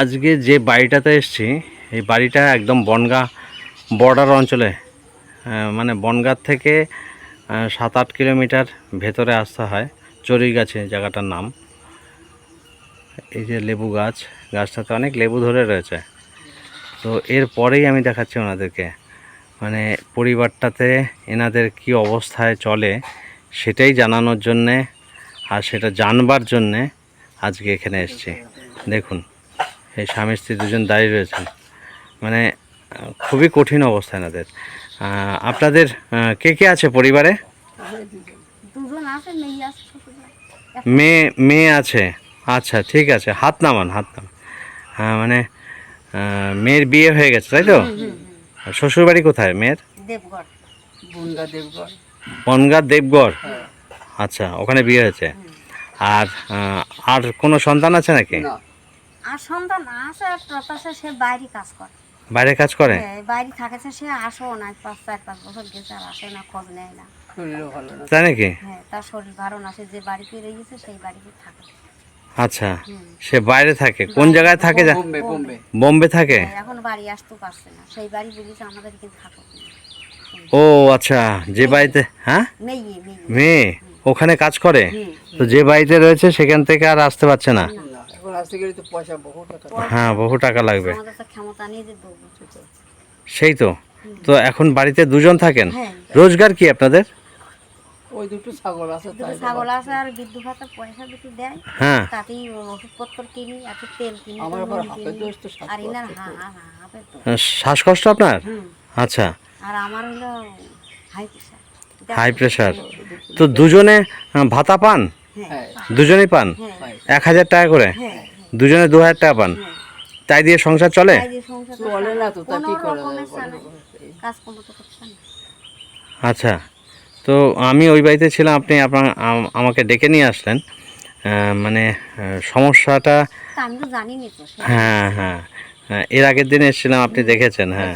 আজকে যে বাড়িটাতে এসেছি, এই বাড়িটা একদম বনগা বর্ডার অঞ্চলে মানে বনগাঁ থেকে সাত আট কিলোমিটার ভেতরে আসতে হয় চড়ুইগাছি জায়গাটার নাম। এই যে লেবু গাছ, গাছটাতে অনেক লেবু ধরে রয়েছে। তো এরপরেই আমি দেখাচ্ছি ওনাদেরকে মানে পরিবারটাতে এনাদের কি অবস্থায় চলে সেটাই জানানোর জন্যে আর সেটা জানবার জন্যে আজকে এখানে এসেছি। দেখুন। এই স্বামী স্ত্রী দুজন দাঁড়িয়ে রয়েছেন। মানে খুবই কঠিন অবস্থা এনাদের। আপনাদের কে কে আছে পরিবারে? মেয়ে। মেয়ে আছে। আচ্ছা ঠিক আছে। হাত নামান হাত নামান হ্যাঁ মানে মেয়ের বিয়ে হয়ে গেছে তাই তো? শ্বশুর বাড়ি কোথায় মেয়ের? দেবগড়। বুন্দা দেবগড়। বনগাঁ দেবগড়? হ্যাঁ। আচ্ছা ওখানে বিয়ে হয়েছে। আর আর কোনো সন্তান আছে নাকি? না। আর সন্তান আছে একটা আছে সে বাইরে কাজ করে। বাইরে কাজ করে? হ্যাঁ, বাইরে থাকেছে সে আসো না পাঁচ চার পাঁচ বছর গেছে আর আসে না খোঁজ নেয় না। তাই নাকি? হ্যাঁ তার শরীর ভালো না সে যে বাড়িতে রয়েছে সেই বাড়িতে থাকে। আচ্ছা সে বাইরে থাকে। কোন জায়গায় থাকে বোম্বে বোম্বে। বোম্বে থাকে? হ্যাঁ, এখন বাড়ি আসতে পারছে না। সেই বাড়ি বলেছে আমাদের কিন্তু থাকো। ও আচ্ছা যে বাড়িতে হ্যাঁ? মেয়ে ওখানে কাজ করে? তো যে বাড়িতে রয়েছে সেখান থেকে আর আসতে পারছে না? না। আসতে গেলে তো পয়সা বহু টাকা। হ্যাঁ বহু টাকা লাগবে। ক্ষমতা নেই যে সেই তো। তো এখন বাড়িতে দুজন থাকেন? হ্যাঁ। রোজগার কি আপনাদের? ওই দুটো ছাগল আছে তাই ছাগল আছে আর বিদ্যুৎ ভাতা পয়সা দুটো দেয়। হ্যাঁ। তাতেই ওষুধপত্র কিনি একটু তেল কিনি আমার আবার দোষ তো আর ইনার হ্যাঁ হ্যাঁ হ্যাঁ তো শ্বাসকষ্ট আপনার? আচ্ছা। আর আমার হলো হাই প্রেশার হাই প্রেশার তো দুজনে ভাতা পান? হ্যাঁ। দুজনেই পান? হ্যাঁ। এক হাজার টাকা করে? হ্যাঁ। দুজনে দু হাজার টাকা পান। তাই দিয়ে সংসার চলে? তাই দিয়ে সংসার চলে। না তো তা কি করা যাবে চালাই। কাজ তো করছে না। আচ্ছা তো আমি ওই বাড়িতে ছিলাম আপনি আপনার আম- আমাকে ডেকে নিয়ে আসলেন। আহ, মানে আহ, সমস্যাটা তা আমি তো জানি নি তো সে- হ্যাঁ হ্যাঁ। হ্যাঁ, এর আগের দিন এসেছিলাম আপনি দেখেছেন হ্যাঁ।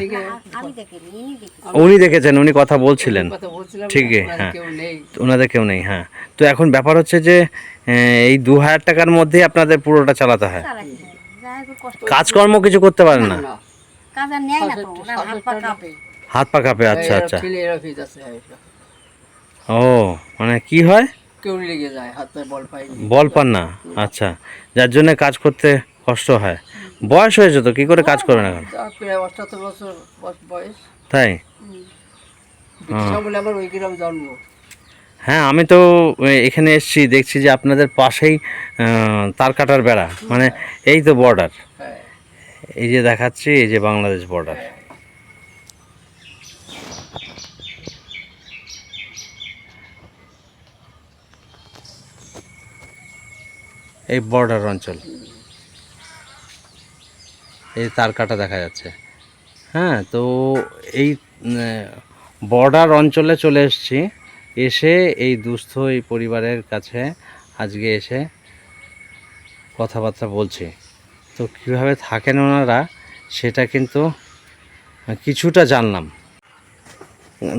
উনি দেখেছেন উনি কথা বলছিলেন। ঠিকই, হ্যাঁ। তো ওনাদের কেউ নেই হ্যাঁ। তো এখন ব্যাপার হচ্ছে যে এই দু হাজার টাকার মধ্যেই আপনাদের পুরোটা চালাতে হয়। কাজকর্ম কিছু করতে পারেন না? হাত পা কাঁপে। হাত পা কাঁপে আচ্ছা আচ্ছা। ও মানে কি হয়? বল পান না আচ্ছা। যার জন্য কাজ করতে কষ্ট হয়। বয়স হয়েছে তো কি করে কাজ করবেন এখন? অষ্টাত্তর বছর বয়স- বয়স। তাই? আমার ওই গ্রাম জন্ম। হ্যাঁ আমি তো এখানে এসেছি দেখছি যে আপনাদের পাশেই তার কাটার বেড়া মানে এই তো বর্ডার হ্যাঁ। এই যে দেখাচ্ছি এই যে বাংলাদেশ বর্ডার এই বর্ডার অঞ্চল। এই তার কাটা দেখা যাচ্ছে। হ্যাঁ তো এই বর্ডার অঞ্চলে চলে এসেছি। এসে এই দুস্থ এই পরিবারের কাছে আজকে এসে কথাবার্তা বলছি। তো কীভাবে থাকেন ওনারা সেটা কিন্তু কিছুটা জানলাম।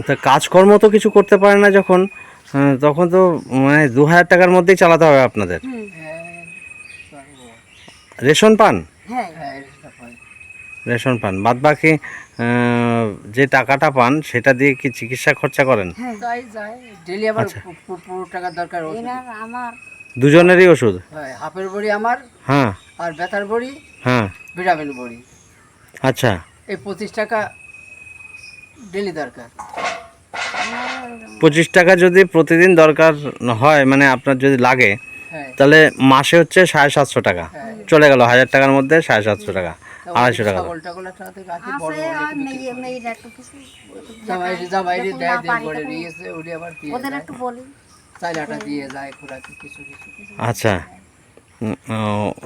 তা কাজকর্ম তো কিছু করতে পারে না যখন তখন তো মানে দু হাজার টাকার মধ্যেই চালাতে হবে আপনাদের। হ্যাঁ। রেশন পান? হ্যাঁ হ্যাঁ। রেশন পান। বাদ বাকি যে টাকাটা পান সেটা দিয়ে কি চিকিৎসা খরচা করেন? হ্যাঁ। আচ্ছা। দুজনেরই ওষুধ? হ্যাঁ হাফের বড়ি আমার হ্যাঁ। আর ব্যথার বড়ি হ্যাঁ। ভিটামিন বড়ি। আচ্ছা। এই পঁচিশ টাকা ডেলি দরকার। পঁচিশ টাকা যদি প্রতিদিন দরকার হয় মানে আপনার যদি লাগে হ্যাঁ। তাহলে মাসে হচ্ছে সাড়ে সাতশো টাকা। হ্যাঁ। চলে গেল হাজার টাকার মধ্যে সাড়ে সাতশো টাকা। আড়াইশো টাকা আচ্ছা।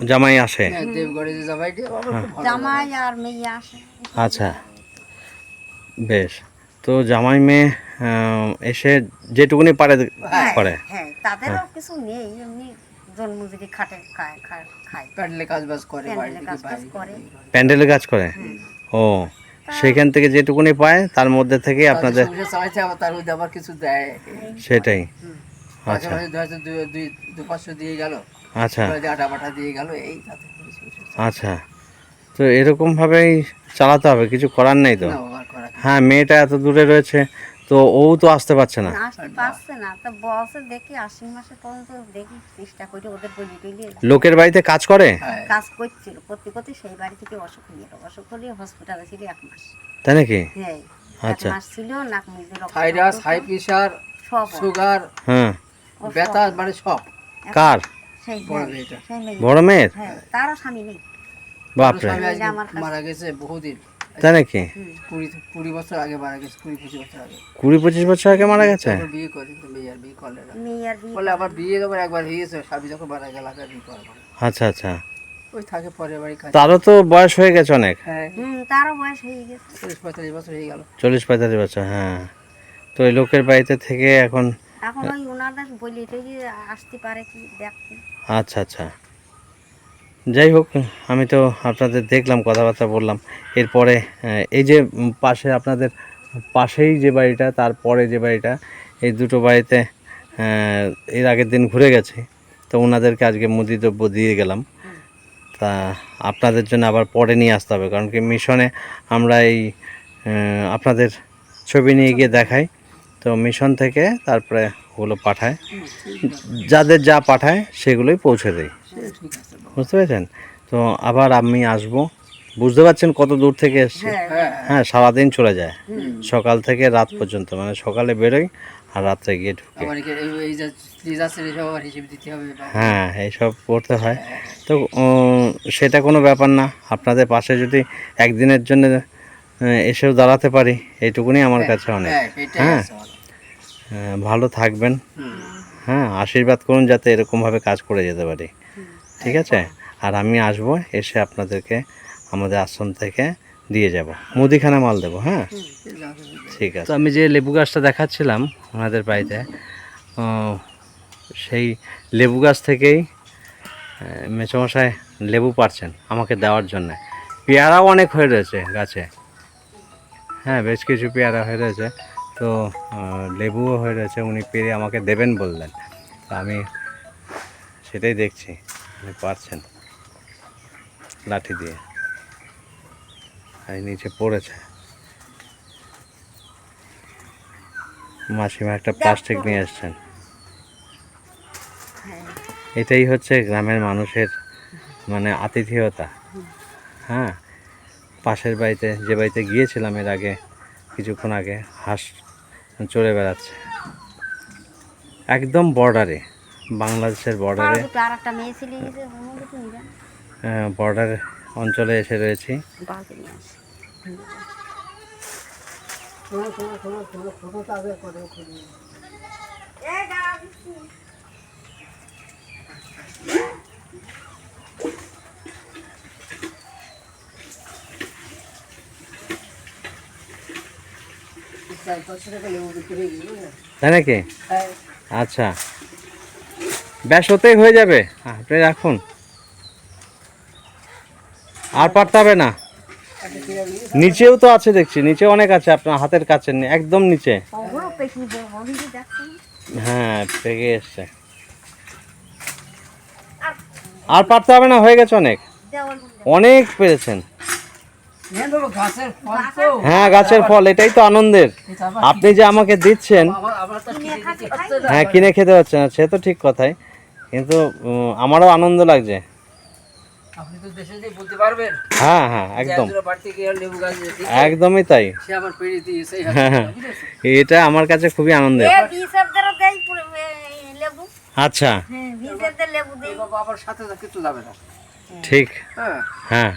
জামাই আসে? হ্যাঁ আসে। আচ্ছা। বেশ। তো জামাই মেয়ে এসে যেটুকুনি পারে করে। হ্যাঁ তাদেরও কিছু নেই জন্মজুরি খাটে খায় প্যান্ডেলে কাজ বাজ করে প্যান্ডেলে কাজ করে। প্যান্ডেলের কাজ করে? ও সেখান থেকে যেটুকুনি পায় তার মধ্যে থেকে আপনাদের আবার তার মধ্যে আবার কিছু দেয়। সেটাই। আচ্ছা। দুই দু পাঁচশো দিয়ে গেল। আচ্ছা। আটা বাটা দিয়ে গেল এই। আচ্ছা। তো এরকমভাবেই চালাতে হবে কিছু করার নেই তো? হ্যাঁ মেয়েটা এত দূরে রয়েছে তো ও তো আসতে পারছে না। আসতে পারছে না। তা বসে দেখি আশ্বিন মাসে পর্যন্ত দেখি চেষ্টা করি ওদের বলি টলি লোকের বাড়িতে কাজ করে? হ্যাঁ। কাজ করছিল করতে করতে সেই বাড়ি থেকে অসুখ হয়ে গেল। অসুখ হলে হসপিটালে ছিল এক মাস। তাই নাকি? হ্যাঁ। আচ্ছা। মাস ছিল নাক মুখ হাই সব। সুগার হ্যাঁ। সব। ব্যথা মানে সব। কার? সেই বড় মেয়েটা। সেই মেয়ে। বড় মেয়ের? হ্যাঁ তারও স্বামী নেই। বাপরে। আমার মারা গেছে বহুদিন। তাই নাকি? কুড়ি কুড়ি বছর আগে মারা গেছে কুড়ি পঁচিশ বছর আগে। কুড়ি পঁচিশ বছর আগে মারা গেছে? বিয়ে করে মেয়ে আর বিয়ে করলে না। মেয়ে আর বিয়ে বলে আবার বিয়ে যখন একবার হয়ে স্বামী যখন মারা গেল আগে বিয়ে করব। আচ্ছা আচ্ছা। ওই থাকে পরের বাড়ি কাজ। তারও তো বয়স হয়ে গেছে অনেক। হ্যাঁ। হুম তারও বয়স হয়ে গেছে। চল্লিশ পঁয়তাল্লিশ বছর হয়ে গেল। চল্লিশ পঁয়তাল্লিশ বছর হ্যাঁ। তো ওই লোকের বাড়িতে থেকে এখন এখন ওই ওনাদের বলি টলি আসতে পারে কি দেখতে। আচ্ছা আচ্ছা। যাই হোক, আমি তো আপনাদের দেখলাম, কথাবার্তা বললাম। এরপরে এই যে পাশে আপনাদের পাশেই যে বাড়িটা তারপরে যে বাড়িটা, এই দুটো বাড়িতে এর আগের দিন ঘুরে গেছে। তো ওনাদেরকে আজকে মুদি দ্রব্য দিয়ে গেলাম। তা আপনাদের জন্য আবার পরে নিয়ে আসতে হবে, কারণ কি মিশনে আমরা এই আপনাদের ছবি নিয়ে গিয়ে দেখাই। তো মিশন থেকে তারপরে ওগুলো পাঠায়। যাদের যা পাঠায়, সেগুলোই পৌঁছে দেয়। বুঝতে পেরেছেন? তো আবার আমি আসব। বুঝতে পারছেন কত দূর থেকে এসছে? হ্যাঁ। হ্যাঁ হ্যাঁ সারাদিন চলে যায়। সকাল থেকে রাত পর্যন্ত মানে সকালে বেরোই আর রাত্রে গিয়ে ঢুকে। হ্যাঁ এইসব করতে হয়। তো সেটা কোনো ব্যাপার না। আপনাদের পাশে যদি একদিনের জন্য এসেও দাঁড়াতে পারি এইটুকুনি আমার কাছে অনেক। হ্যাঁ হ্যাঁ। ভালো। থাকবেন। হ্যাঁ আশীর্বাদ করুন যাতে এরকমভাবে কাজ করে যেতে পারি। ঠিক আছে? আর আমি আসব এসে আপনাদেরকে আমাদের আশ্রম থেকে দিয়ে যাব। মুদিখানা মাল দেবো হ্যাঁ। ঠিক আছে। তো আমি যে লেবু গাছটা দেখাচ্ছিলাম ওনাদের বাড়িতে সেই লেবু গাছ থেকেই আহ, মেচোমশাই লেবু পারছেন আমাকে দেওয়ার জন্য। পেয়ারাও অনেক হয়ে রয়েছে গাছে। হ্যাঁ বেশ কিছু পেয়ারা হয়ে রয়েছে। তো লেবুও হয়ে রয়েছে উনি পেরে আমাকে দেবেন বললেন। তো আমি সেটাই দেখছি। উনি পারছেন লাঠি দিয়ে। আর এই নিচে পড়েছে। মাসিমা একটা প্লাস্টিক নিয়ে এসছেন। এটাই হচ্ছে গ্রামের মানুষের মানে আতিথেয়তা। হ্যাঁ? পাশের বাড়িতে যে বাড়িতে গিয়েছিলাম এর আগে কিছুক্ষণ আগে হাঁস চড়ে বেড়াচ্ছে। একদম বর্ডারে বাংলাদেশের বর্ডারে বর্ডার অঞ্চলে এসে রয়েছি। হয়ে? তাই নাকি? হ্যাঁ। আচ্ছা। ব্যাস হতেই হয়ে যাবে। আপনি রাখুন। আর পারতে হবে না। নিচেও তো আছে দেখছি, নিচে অনেক আছে আপনার হাতের কাছে একদম নিচে। হ্যাঁ পেকে এসছে। আর পারতে হবে না, হয়ে গেছে অনেক। অনেক পেরেছেন। হ্যাঁ গাছের ফল হ্যাঁ এটাই তো আনন্দের। আপনি যে আমাকে দিচ্ছেন। হ্যাঁ কিনে খেতে হচ্ছে না, সে তো ঠিক কথাই। কিন্তু আমারও আনন্দ লাগছে। আপনি তো দেশে যে বলতে পারবেন। হ্যাঁ হ্যাঁ একদম। একদমই তাই। হ্যাঁ, হ্যাঁ। এটা আমার কাছে খুবই আনন্দের। আচ্ছা। লেবু আচ্ছা হ্যাঁ লেবু দেই এই বাবা আবার সাথে সাথে কিছু যাবে না ঠিক হ্যাঁ হ্যাঁ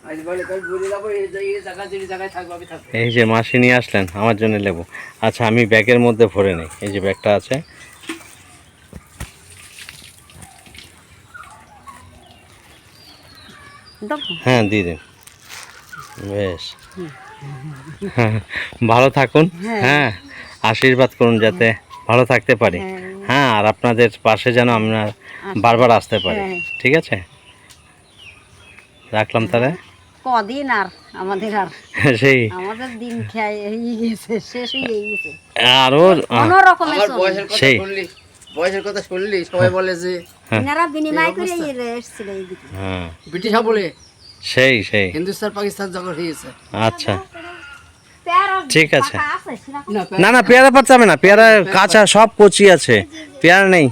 আজ বলে কাল বলে যাব এই যে- মাসি নিয়ে আসলেন আমার জন্য লেবু। আচ্ছা আমি ব্যাগের মধ্যে ভরে নিই এই যে ব্যাগটা আছে। হ্যাঁ দিয়ে দিন। বেশ। হ্যাঁ, ভালো থাকুন। হ্যাঁ। আশীর্বাদ করুন যাতে ভালো থাকতে পারি। হ্যাঁ আর আপনাদের পাশে যেন আমরা বারবার আসতে পারি। হ্যাঁ। ঠিক আছে? রাখলাম তাহলে। কদিন আর আমাদের আর। সেই। আমাদের দিন খেয়ে এই গেছে শেষ হয়ে গেছে। কোনো রকমের আমার বয়সের কথা শুনলি বয়সের কথা শুনলি? সবাই বলে যে হ্যাঁ। এনারা বিনিময় করে এসেছিল এইদিকে। হ্যাঁ। ব্রিটিশ আমলে সেই সেই। হিন্দুস্তান পাকিস্তান যখন হয়েছে। আচ্ছা। ঠিক আছে। না না না পেয়ারা পাতা যাবে না। পেয়ারা কাঁচা সব কচি আছে। পেয়ারা নেই।